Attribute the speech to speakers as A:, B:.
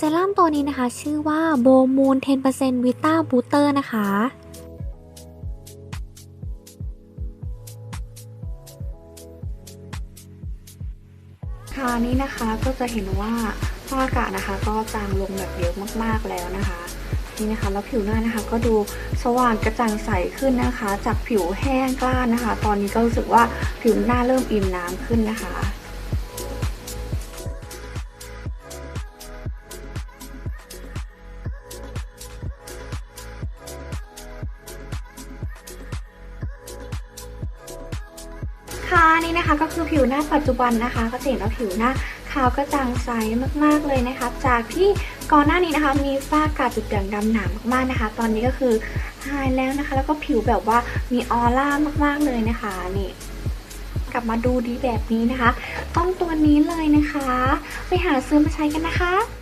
A: เซรั่มตัวนี้นะคะ ชื่อว่าโบมูน10% Vita Booster นะคะ
B: ค่ะนี่นะคะก็จะเห็นว่าฝ้ากาศนะคะ ก็จางลงแบบเยอะมากๆแล้วนะคะนี่นะคะแล้วผิวหน้านะคะก็ดูสว่างกระจ่างใสขึ้นนะคะ จากผิวแห้งกล้านนะคะ ตอนนี้ก็รู้สึกว่าผิวหน้าเริ่มอิ่มน้ำขึ้นนะคะ นี่นะคะก็คือผิวหน้าปัจจุบันนะคะ ก็จะเห็นว่าผิวหน้าขาวกระจ่างใสมากๆเลยนะคะ จากที่ก่อนหน้านี้นะคะมีฝ้ากระจุดด่างดำหนามากๆนะคะ ตอนนี้ก็คือหายแล้วนะคะ แล้วก็ผิวแบบว่ามีออร่ามากๆเลยนะคะนี่กลับมาดูดีแบบนี้นะคะ ต้องตัวนี้เลยนะคะ ไปหาซื้อมาใช้กันนะคะ